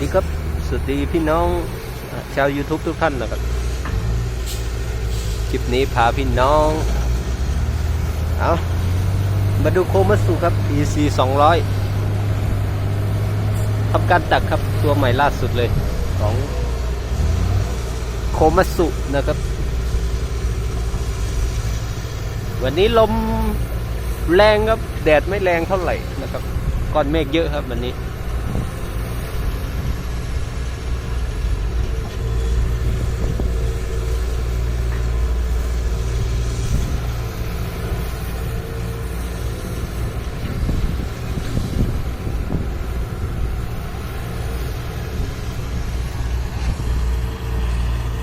ดีครับ สวัสดีพี่น้องชาว YouTube ทุกท่านนะครับ คลิปนี้พาพี่น้อง เอามาดูโคมัสุครับ EC 200ทำการตักครับตัวใหม่ล่าสุดเลยของโคมัสสุนะครับ วันนี้ลมแรงครับ แดดไม่แรงเท่าไหร่นะครับ ก้อนเมฆเยอะครับวันนี้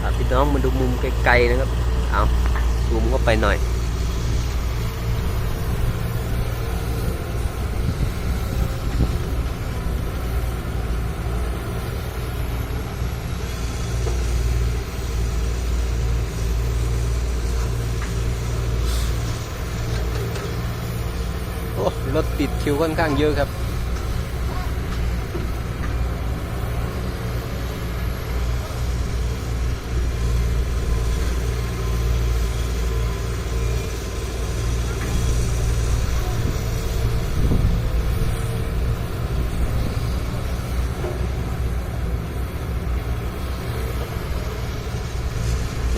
พาพี่น้องมาดูมุม ไกลนะครับ เอาซูมเข้าไปหน่อยโอ้รถติดคิวค่อนข้างเยอะครับ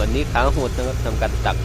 วันนี้ขาหดนะครับทำการตัก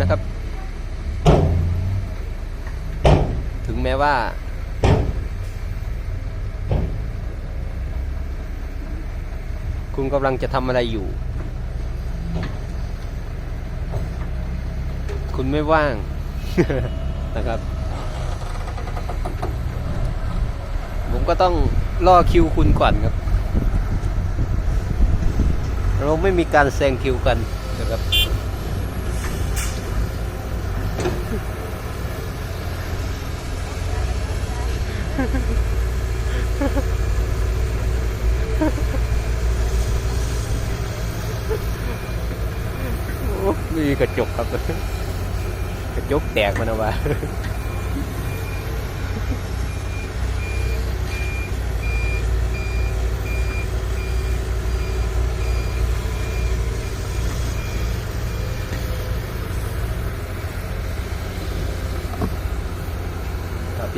นะครับ ถึงแม้ว่า คุณกำลังจะทำอะไรอยู่ คุณไม่ว่างนะครับ ผมก็ต้องล่อคิวคุณก่อนครับ เราไม่มีการแซงคิวกันนะครับ โอ้ไม่มีกระจกครับ กระจกแตกมันเอาว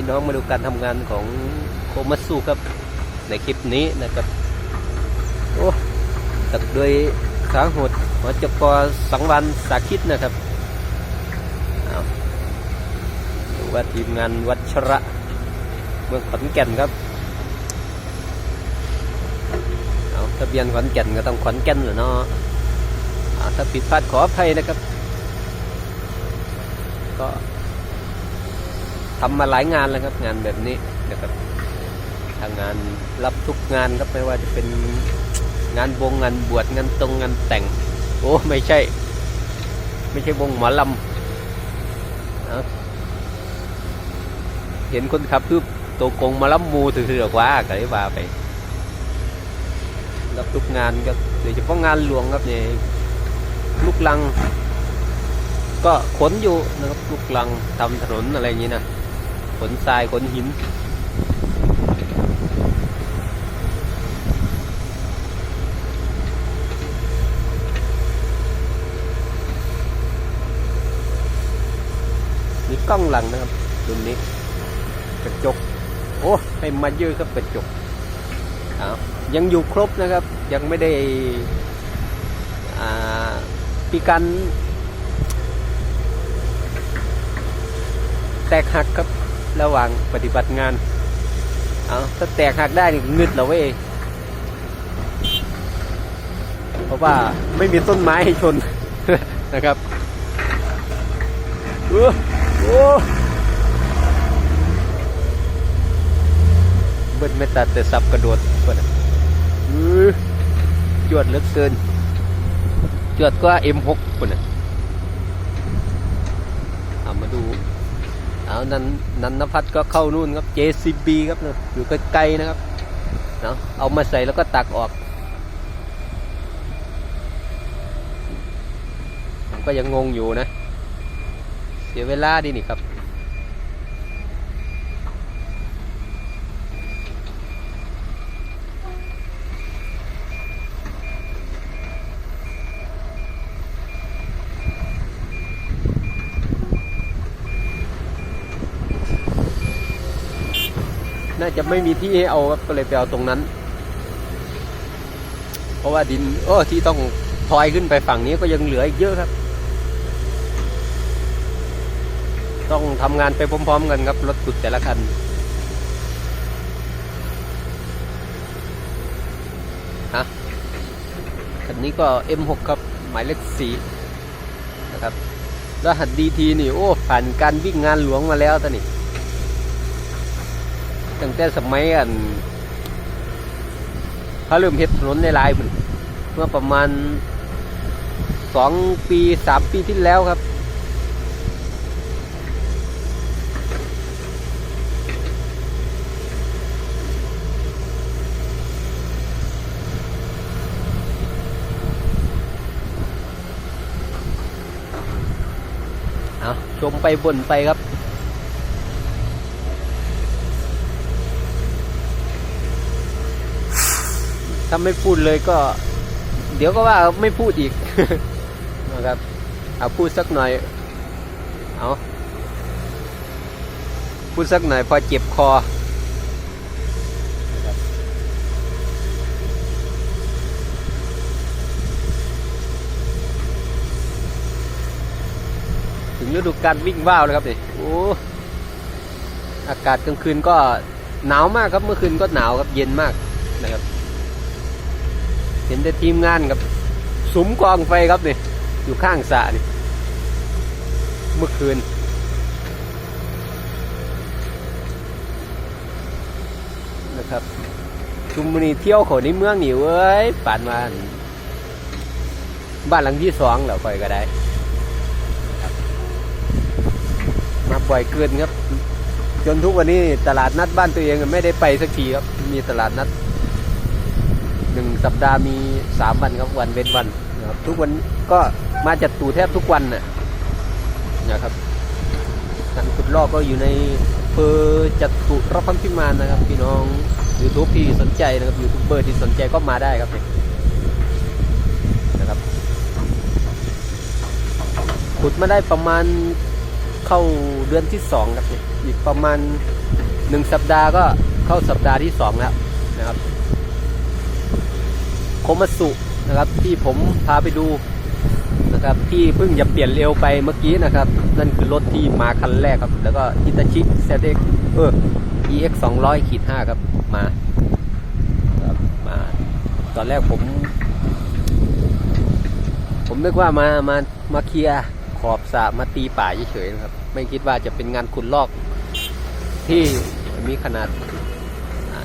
พี่น้องมาดูการทำงานของโคมัตสุครับ ในคลิปนี้นะครับโอ้ตักโดยขาหดหัวจกสังวันสาคิดนะครับดูว่าทีมงานวัชระเมืองขอนแก่นครับเอาทะเบียนขอนแก่นก็ต้องขอนแก่นเหรอเนาะถ้าผิดพลาดขออภัยนะครับ ก็ ทำมาหลายงานแล้วครับ งานแบบนี้นะครับทางงานรับทุกงานครับไม่ว่าจะเป็นงานบงงานบวชงานตรงงานแต่ง โอ้ไม่ใช่ ไม่ใช่วงหมอลำเอาเห็นคนขับคือตัวกงหมาลำมูถือๆกว่าก็เลยว่าไปรับทุกงานครับโดยเฉพาะงานหลวงครับเนี่ยลูกลัง ก็ขนอยู่นะครับลูกลังทำถนนอะไรอย่างนี้นะ ขนทรายขนหิน มีกล้องหลังนะครับรุ่นนี้ กระจก โอ้ให้มาเยอะครับกระจกอ้าวยังอยู่ครบนะครับ ยังไม่ได้อมีการแตกหักครับ ระหว่างปฏิบัติงาน เอาถ้าแตกหักได้นี่งึดแล้วเว้ยเพราะว่าไม่มีต้นไม้ให้ชนนะครับโอ้โอ้เบิ้ลไม่ตัดแต่สับกระโดดเบิ้ลอื้อจวดเลือเกิน จวดก็ M6 คนน่ะเอามาดู เอานันนันนพัฒก็เข้านู่นครับ JCB ครับเนอะอยู่ไกลๆนะครับเนาะเอามาใส่แล้วก็ตักออก ก็ยังงงอยู่นะ เสียเวลาดีนี่ครับ น่าจะไม่มีที่ให้เอาครับก็เลยไปเอาตรงนั้น เพราะว่าดินโอ้ที่ต้องพลอยขึ้นไปฝั่งนี้ก็ยังเหลืออีกเยอะครับ ต้องทำงานไปพร้อมๆกันครับ รถขุดแต่ละคันฮะคันนี้ก็ M6 ครับ หมายเลขสีนะครับรหัสดีทีนี่ โอ้ ผ่านการวิ่งงานหลวงมาแล้วตอนนี้ ตั้งแต่สมัยอันเขาเริ่มเฮ็ดถนนในลายพุ่นเมื่อประมาณสองปีสามปีที่แล้วครับ เอาชมไปบนไปครับ ถ้าไม่พูดเลยก็ เดี๋ยวก็ว่าไม่พูดอีกนะครับเอาพูดสักหน่อย เอาพูดสักหน่อยพอเจ็บคอถึงฤดูการวิ่งว่าวแล้วครับนี่โอ้อากาศกลางคืนก็หนาวมากครับเมื่อคืนก็หนาวครับเย็นมากนะครับ เห็นแต่ทีมงานกับสุมกองไฟครับนี่ อยู่ข้างสระนี่ เมื่อคืน นะครับชุมนีเที่ยวเขาในเมืองนี่เว้ยป่านมาบ้านหลังที่สองแล้วค่อยก็ได้ มาปล่อยเกินครับ จนทุกวันนี้ตลาดนัดบ้านตัวเองไม่ได้ไปสักทีครับ มีตลาดนัด หนึ่งสัปดาห์มีสามวันครับวันเว้นวันนะครับทุกวันก็มาจัดตู่แทบทุกวันน่ะนะครับการขุดลอกก็อยู่ในเภอจัดตุรพังพิมานนะครับ พี่น้อง YouTube ที่สนใจนะครับยูทูบเบอร์ที่สนใจก็มาได้ครับเนี่ยนะครับ ขุดมาได้ประมาณเข้าเดือนที่สองครับเนี่ยอีกประมาณหนึ่งสัปดาห์ก็เข้าสัปดาห์ที่สองแล้วนะครับ โคมัสุนะครับ ที่ผมพาไปดูนะครับที่เพิ่งจะเปลี่ยนเร็วไปเมื่อกี้นะครับ นั่นคือรถที่มาคันแรกครับ แล้วก็อิตาชิเซเด็กเออ EX 200ขีด5ครับมาครับมา ตอนแรกผม ผมนึกว่ามามามาเคลียร์ขอบสระมาตีป่าเฉยๆนะครับ ไม่คิดว่าจะเป็นงานขุดลอกที่มีขนาด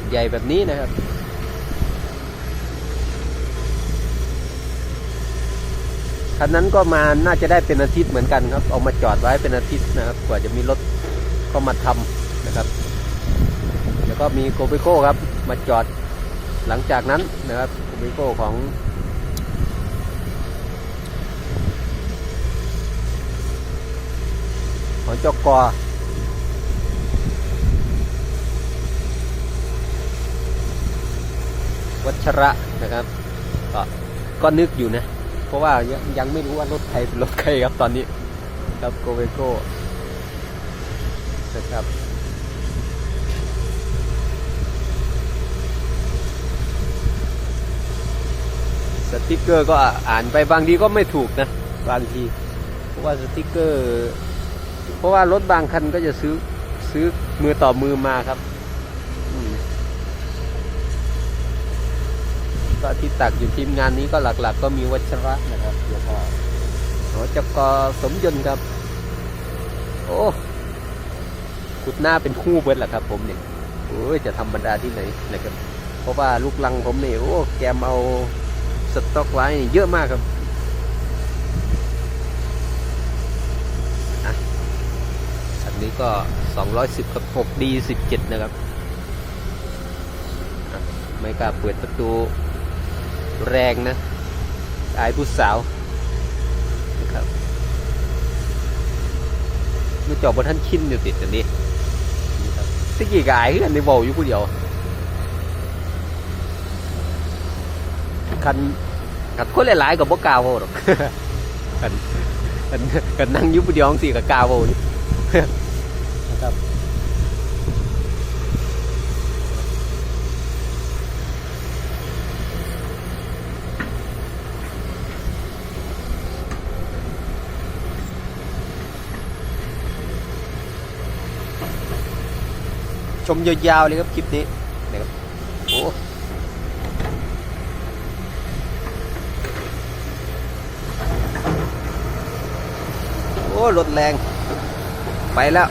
ใหญ่แบบนี้นะครับ คันนั้นก็มาน่าจะได้เป็นอาทิตย์เหมือนกันครับ เอามาจอดไว้เป็นอาทิตย์นะครับ กว่าจะมีรถก็มาทำนะครับ แล้วก็มีโกเบโก้ครับ มาจอดหลังจากนั้นนะครับโกเบโก้ของของจกอวัชระนะครับ ก็ก็นึกอยู่นะ เพราะว่ายังยังไม่รู้ว่ารถใครเป็นรถใครครับตอนนี้ ครับโกเวโก้นะครับสติกเกอร์ก็อ่านไปบางทีก็ไม่ถูกนะบางทีเพราะว่าสติกเกอร์ เพราะว่ารถบางคันก็จะซื้อซื้อมือต่อมือมาครับอืม ก็ที่ตักอยู่ทีมงานนี้ก็หลักๆก็มีวัชระนะครับแล้วก็หอจกสมยนต์ครับ โอ้ขุดหน้าเป็นคู่เบิดแหละครับ ผมเนี่ยโอ้ยจะธรรมดาที่ไหนนะครับ เพราะว่าลูกลังผมเนี่ยโอ้แกมเอาสต็อกไว้เยอะมากครับอันนี้ก็ 210 กับ 6 D 17 นะครับไม่กล้าเปิดประตู แรงนะอายผู้สาวนะครับมือจอบบนท่านชินอยู่ติดอันนี้นี่ครับตะกี้กายคือกันในเบาอยู่ผู้เดียวคันคันคนหลายๆกับบกกาวเว้าหรอกกันกันกันนั่งอยุบผู้เดียวจังสี่กับกาวเว้าอยู่นะครับ ชมยาวๆเลยครับคลิปนี้นะครับโอ้โอ้รถแรง ไปแล้ว